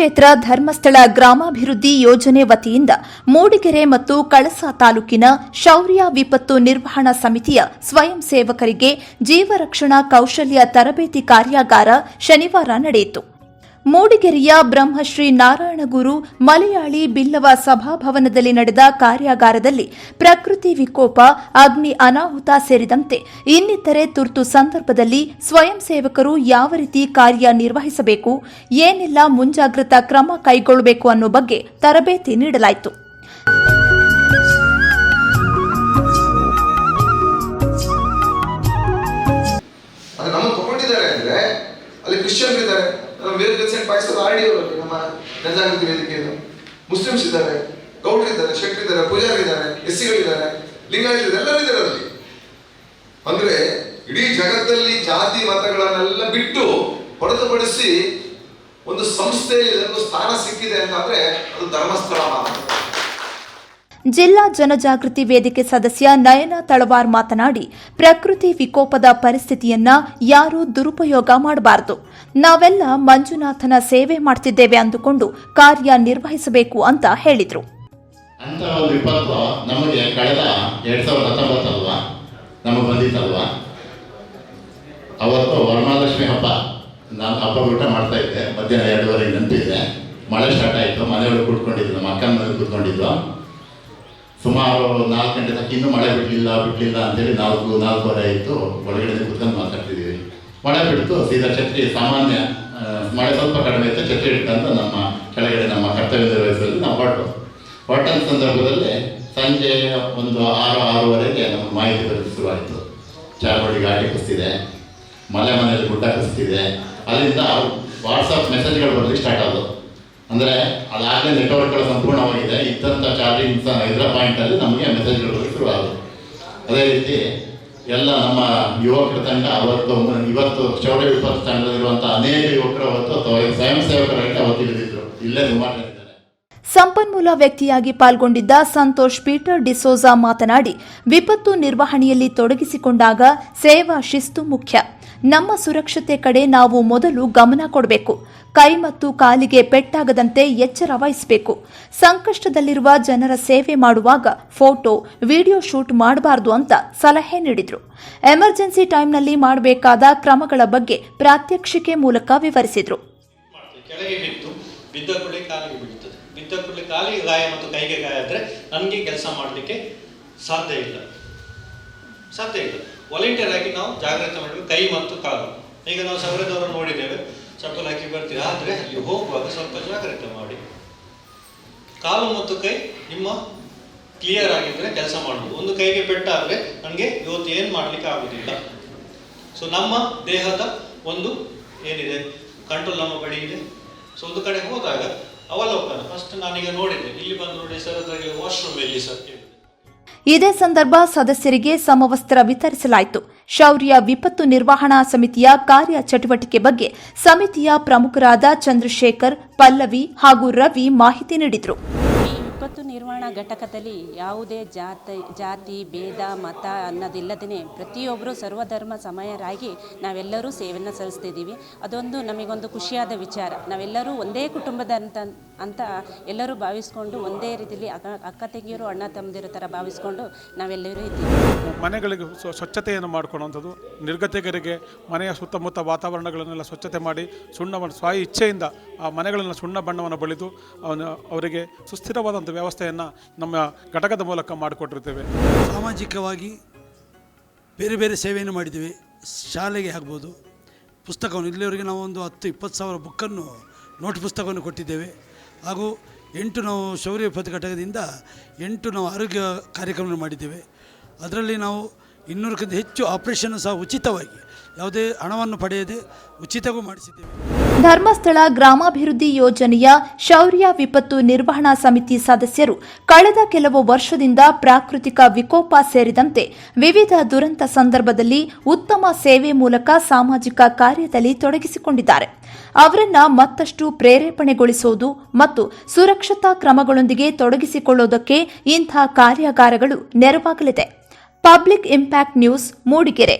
ಕ್ಷೇತ್ರ, ಧರ್ಮಸ್ಥಳ, ಗ್ರಾಮಾಭಿವೃದ್ಧಿ ಯೋಜನೆ ವತಿಯಿಂದ ಮೂಡಿಗೆರೆ ಮತ್ತು ಕಳಸ ತಾಲೂಕಿನ ಶೌರ್ಯ ವಿಪತ್ತು ನಿರ್ವಹಣಾ ಸಮಿತಿಯ ಸ್ವಯಂ ಸೇವಕರಿಗೆ ಜೀವರಕ್ಷಣಾ ಕೌಶಲ್ಯ ತರಬೇತಿ ಕಾರ್ಯಾಗಾರ ಶನಿವಾರ ನಡೆಯಿತು. ಮೂಡಿಗೆರೆಯ ಬ್ರಹ್ಮಶ್ರೀ ನಾರಾಯಣಗುರು ಮಲಯಾಳಿ ಬಿಲ್ಲವ ಸಭಾಭವನದಲ್ಲಿ ನಡೆದ ಕಾರ್ಯಾಗಾರದಲ್ಲಿ ಪ್ರಕೃತಿ ವಿಕೋಪ, ಅಗ್ನಿ ಅನಾಹುತ ಸೇರಿದಂತೆ ಇನ್ನಿತರೆ ತುರ್ತು ಸಂದರ್ಭದಲ್ಲಿ ಸ್ವಯಂ ಸೇವಕರು ಯಾವ ರೀತಿ ಕಾರ್ಯ ನಿರ್ವಹಿಸಬೇಕು, ಏನೆಲ್ಲ ಮುಂಜಾಗ್ರತಾ ಕ್ರಮ ಕೈಗೊಳ್ಳಬೇಕು ಅನ್ನೋ ಬಗ್ಗೆ ತರಬೇತಿ ನೀಡಲಾಯಿತು. ಜನಜಾಗೃತಿ ವೇದಿಕೆಯನ್ನು ಮುಸ್ಲಿಮ್ಸ್ ಇದ್ದಾರೆ, ಗೌಡ್ರು ಇದ್ದಾರೆ ಶೆಟ್ಟರ್ ಇದ್ದಾರೆ, ಪೂಜಾರಿ ಇದ್ದಾರೆ ಎಸ್ ಸಿಗಳಿದ್ದಾರೆ ಲಿಂಗಾಯತರು ಎಲ್ಲರೂ ಇದ್ದಾರೆ ಅದರಲ್ಲಿ ಅಂದ್ರೆ ಇಡೀ ಜಗತ್ತಲ್ಲಿ ಜಾತಿ ಮತಗಳನ್ನೆಲ್ಲ ಬಿಟ್ಟು ಹೊರತುಪಡಿಸಿ ಒಂದು ಸಂಸ್ಥೆಯಲ್ಲಿ ಒಂದು ಸ್ಥಾನ ಸಿಕ್ಕಿದೆ ಅಂತಂದ್ರೆ ಅದು ಧರ್ಮಸ್ಥಳ ಮಾತ್ರ. ಜಿಲ್ಲಾ ಜನಜಾಗೃತಿ ವೇದಿಕೆ ಸದಸ್ಯ ನಯನ ತಳವಾರ್ ಮಾತನಾಡಿ, ಪ್ರಕೃತಿ ವಿಕೋಪದ ಪರಿಸ್ಥಿತಿಯನ್ನ ಯಾರೂ ದುರುಪಯೋಗ ಮಾಡಬಾರದು. ನಾವೆಲ್ಲ ಮಂಜುನಾಥನ ಸೇವೆ ಮಾಡ್ತಿದ್ದೇವೆ ಅಂದುಕೊಂಡು ಕಾರ್ಯನಿರ್ವಹಿಸಬೇಕು ಅಂತ ಹೇಳಿದ್ರು. ಅಂತ ಹೇಳಿದರು ಅವತ್ತು ವರಮಹಾಲಕ್ಷ್ಮಿ ಹಬ್ಬ. ನಾನು ಹಬ್ಬ ಊಟ ಮಾಡ್ತಾ ಇದ್ದೆ. ಮಧ್ಯಾಹ್ನ ಎರಡೂವರೆಗೆ ನೆನಪಿದ್ದೆ. ಮಳೆ ಸ್ಟಾರ್ಟ್ ಆಯಿತು. ಮನೆಯೊಳಗೆ ಕೂತ್ಕೊಂಡಿದ್ದು ನಮ್ಮ ಅಕ್ಕನ ಮನೇಲಿ ಕೂತ್ಕೊಂಡಿದ್ದು ಸುಮಾರು ನಾಲ್ಕು ಗಂಟೆ ತನಕ ಇನ್ನೂ ಮಳೆ ಬಿಡಲಿಲ್ಲ ಬಿಡಲಿಲ್ಲ ಅಂತೇಳಿ ನಾಲ್ಕು ನಾಲ್ಕೂವರೆ ಆಯಿತು ಒಳಗಡೆ ಕೂತ್ಕೊಂಡು ಮಾತಾಡ್ತಿದ್ದೀವಿ. ಮಳೆ ಬಿಡ್ತು, ಸೀದಾ ಛತ್ರಿ, ಸಾಮಾನ್ಯ ಮಳೆ ಸ್ವಲ್ಪ ಕಡಿಮೆ ಇತ್ತು, ಛತ್ರಿ ಹಿಡ್ಕೊಂಡು ನಮ್ಮ ಕೆಳಗಡೆ ನಮ್ಮ ಕರ್ತವ್ಯ ನಿರ್ವಹಿಸಲು ನಾವು ಹೊರಟು. ಹೊರಟ ಸಂದರ್ಭದಲ್ಲಿ ಸಂಜೆ ಒಂದು ಆರು, ಆರೂವರೆಗೆ ನಮ್ಮ ಮಾಹಿತಿ ಬರೋದು ಶುರುವಾಯಿತು. ಚಾರ್ಬಡಿ ಗಾಡಿ ಕುಸ್ತಿದೆ, ಮಲೆ ಮನೆಯಲ್ಲಿ ಗುಡ್ಡ ಕುಸ್ತಿದೆ. ಅಲ್ಲಿಂದ ವಾಟ್ಸಪ್ ಮೆಸೇಜ್ಗಳು ಬರಲಿಕ್ಕೆ ಸ್ಟಾರ್ಟ್ ಆದವು. ಅಂದರೆ ಅದಾಗಲೇ ನೆಟ್ವರ್ಕ್ಗಳು ಸಂಪೂರ್ಣವಾಗಿದೆ. ಇದ್ದಂಥ ಚಾರ್ಜಿಂಗ್ ಇದರ ಪಾಯಿಂಟಲ್ಲಿ ನಮಗೆ ಮೆಸೇಜ್ಗಳು ಶುರುವಾದವು. ಅದೇ ರೀತಿ ಎಲ್ಲ ನಮ್ಮ ಯುವಕರ ತಂಡ ಅವತ್ತು ಇವತ್ತು ಚೌಡ ವಿಪತ್ತು ತಂಡದಲ್ಲಿರುವಂಥ ಅನೇಕ ಯುವಕರು ಅವತ್ತು ಅಥವಾ ಸ್ವಯಂ ಸೇವಕರಾಗಿ ಅವತ್ತು ಇಳಿದಿದ್ರು. ಇಲ್ಲೇ ಸುಮಾರು ಸಂಪನ್ಮೂಲ ವ್ಯಕ್ತಿಯಾಗಿ ಪಾಲ್ಗೊಂಡಿದ್ದ ಸಂತೋಷ್ ಪೀಟರ್ ಡಿಸೋಜಾ ಮಾತನಾಡಿ, ವಿಪತ್ತು ನಿರ್ವಹಣೆಯಲ್ಲಿ ತೊಡಗಿಸಿಕೊಂಡಾಗ ಸೇವಾ ಶಿಸ್ತು ಮುಖ್ಯ. ನಮ್ಮ ಸುರಕ್ಷತೆ ಕಡೆ ನಾವು ಮೊದಲು ಗಮನ ಕೊಡಬೇಕು. ಕೈ ಮತ್ತು ಕಾಲಿಗೆ ಪೆಟ್ಟಾಗದಂತೆ ಎಚ್ಚರ ವಹಿಸಬೇಕು. ಸಂಕಷ್ಟದಲ್ಲಿರುವ ಜನರ ಸೇವೆ ಮಾಡುವಾಗ ಫೋಟೋ, ವಿಡಿಯೋ ಶೂಟ್ ಮಾಡಬಾರದು ಅಂತ ಸಲಹೆ ನೀಡಿದರು. ಎಮರ್ಜೆನ್ಸಿ ಟೈಮ್ನಲ್ಲಿ ಮಾಡಬೇಕಾದ ಕ್ರಮಗಳ ಬಗ್ಗೆ ಪ್ರಾತ್ಯಕ್ಷಿಕೆ ಮೂಲಕ ವಿವರಿಸಿದರು. ಸಾಧ್ಯ ಇಲ್ಲ. ವಾಲಂಟಿಯರ್ ಆಗಿ ನಾವು ಜಾಗ್ರತೆ ಮಾಡಬೇಕು ಕೈ ಮತ್ತು ಕಾಲು. ಈಗ ನಾವು ಸವರದವರು ನೋಡಿದ್ದೇವೆ. ಚಪ್ಪಲ್ ಹಾಕಿ ಬರ್ತೀವಿ ಆದರೆ ಅಲ್ಲಿ ಹೋಗುವಾಗ ಸ್ವಲ್ಪ ಜಾಗ್ರತೆ ಮಾಡಿ. ಕಾಲು ಮತ್ತು ಕೈ ನಿಮ್ಮ ಕ್ಲಿಯರ್ ಆಗಿದ್ರೆ ಕೆಲಸ ಮಾಡಬಹುದು ಒಂದು ಕೈಗೆ ಪೆಟ್ಟಾದರೆ ನನಗೆ ಇವತ್ತು ಏನು ಮಾಡಲಿಕ್ಕೆ ಆಗುದಿಲ್ಲ. ಸೊ ನಮ್ಮ ದೇಹದ ಒಂದು ಏನಿದೆ? ಕಂಟ್ರೋಲ್ ನಮ್ಮ ಬಳಿ ಇದೆ. ಸೊ ಒಂದು ಕಡೆ ಹೋದಾಗ ಅವಲೋಕನ. ಫಸ್ಟ್ ನಾನೀಗ ನೋಡಿದ್ದೆ. ಇಲ್ಲಿ ಬಂದು ನೋಡಿ ಸರ್ ಅದ್ರಾಗೆ ವಾಶ್ರೂಮ್ ಎಲ್ಲಿ ಸರ್? ಇದೇ ಸಂದರ್ಭ ಸದಸ್ಯರಿಗೆ ಸಮವಸ್ತ್ರ ವಿತರಿಸಲಾಯಿತು. ಶೌರ್ಯ ವಿಪತ್ತು ನಿರ್ವಹಣಾ ಸಮಿತಿಯ ಕಾರ್ಯ ಚಟುವಟಿಕೆ ಬಗ್ಗೆ ಸಮಿತಿಯ ಪ್ರಮುಖರಾದ ಚಂದ್ರಶೇಖರ್, ಪಲ್ಲವಿ ಹಾಗೂ ರವಿ ಮಾಹಿತಿ ನೀಡಿದರು. ವಿಪತ್ತು ನಿರ್ವಹಣಾ ಘಟಕದಲ್ಲಿ ಯಾವುದೇ ಜಾತಿ ಜಾತಿ, ಭೇದ, ಮತ ಅನ್ನೋದಿಲ್ಲದೇ ಪ್ರತಿಯೊಬ್ಬರು ಸರ್ವಧರ್ಮ ಸಮಯರಾಗಿ ನಾವೆಲ್ಲರೂ ಸೇವೆಯನ್ನು ಸಲ್ಲಿಸ್ತಿದ್ದೀವಿ. ಅದೊಂದು ನಮಗೊಂದು ಖುಷಿಯಾದ ವಿಚಾರ. ನಾವೆಲ್ಲರೂ ಒಂದೇ ಕುಟುಂಬದ ಅಂತ ಅಂತ ಎಲ್ಲರೂ ಭಾವಿಸ್ಕೊಂಡು ಒಂದೇ ರೀತಿಯಲ್ಲಿ ಅಕ್ಕ ಅಕ್ಕ ತಂಗಿಯರು ಅಣ್ಣ ತಮ್ಮದಿರ ಥರ ಭಾವಿಸ್ಕೊಂಡು ನಾವೆಲ್ಲರೂ ಇದ್ದೀವಿ. ಮನೆಗಳಿಗೆ ಸ್ವ- ಸ್ವಚ್ಛತೆಯನ್ನು ಮಾಡ್ಕೊಳ್ಳುವಂಥದ್ದು ನಿರ್ಗತಿಕರಿಗೆ ಮನೆಯ ಸುತ್ತಮುತ್ತ ವಾತಾವರಣಗಳನ್ನೆಲ್ಲ ಸ್ವಚ್ಛತೆ ಮಾಡಿ ಸುಣ್ಣವನ್ನು ಬಣ್ಣ ಸ್ವ ಇಚ್ಛೆಯಿಂದ ಆ ಮನೆಗಳನ್ನು ಸುಣ್ಣ ಬಣ್ಣವನ್ನು ಬಳಿದು ಅವನ ಅವರಿಗೆ ಸುಸ್ಥಿರವಾದಂಥ ವ್ಯವಸ್ಥೆಯನ್ನು ನಮ್ಮ ಘಟಕದ ಮೂಲಕ ಮಾಡಿಕೊಟ್ಟಿರ್ತೇವೆ. ಸಾಮಾಜಿಕವಾಗಿ ಬೇರೆ ಬೇರೆ ಸೇವೆಯನ್ನು ಮಾಡಿದ್ದೀವಿ. ಶಾಲೆಗೆ ಆಗ್ಬೋದು. ಪುಸ್ತಕವನ್ನು ಇಲ್ಲಿವರೆಗೆ ನಾವು ಒಂದು ಹತ್ತು ಇಪ್ಪತ್ತು ಸಾವಿರ ಬುಕ್ಕನ್ನು ನೋಟ್ ಪುಸ್ತಕವನ್ನು ಕೊಟ್ಟಿದ್ದೇವೆ. ಹಾಗೂ ಎಂಟು ನಾವು ಶೌರ್ಯ ವಿಪತ್ತು ಘಟಕದಿಂದ ಎಂಟು ನಾವು ಆರೋಗ್ಯ ಕಾರ್ಯಕ್ರಮವನ್ನು ಮಾಡಿದ್ದೇವೆ. ಅದರಲ್ಲಿ ನಾವು ಇನ್ನೂರಕ್ಕಿಂತ ಹೆಚ್ಚು ಆಪರೇಷನ್ ಸಹ ಉಚಿತವಾಗಿ, ಯಾವುದೇ ಹಣವನ್ನು ಪಡೆಯದೆ ಉಚಿತವೂ ಮಾಡಿಸಿದ್ದೇವೆ. ಧರ್ಮಸ್ಥಳ ಗ್ರಾಮಾಭಿವೃದ್ಧಿ ಯೋಜನೆಯ ಶೌರ್ಯ ವಿಪತ್ತು ನಿರ್ವಹಣಾ ಸಮಿತಿ ಸದಸ್ಯರು ಕಳೆದ ಕೆಲವು ವರ್ಷದಿಂದ ಪ್ರಾಕೃತಿಕ ವಿಕೋಪ ಸೇರಿದಂತೆ ವಿವಿಧ ದುರಂತ ಸಂದರ್ಭದಲ್ಲಿ ಉತ್ತಮ ಸೇವೆ ಮೂಲಕ ಸಾಮಾಜಿಕ ಕಾರ್ಯದಲ್ಲಿ ತೊಡಗಿಸಿಕೊಂಡಿದ್ದಾರೆ. ಅವರನ್ನ ಮತ್ತಷ್ಟು ಪ್ರೇರೇಪಣೆಗೊಳಿಸುವುದು ಮತ್ತು ಸುರಕ್ಷತಾ ಕ್ರಮಗಳೊಂದಿಗೆ ತೊಡಗಿಸಿಕೊಳ್ಳುವುದಕ್ಕೆ ಇಂಥ ಕಾರ್ಯಾಗಾರಗಳು ನೆರವಾಗಲಿದೆ. Public impact news Mudigere.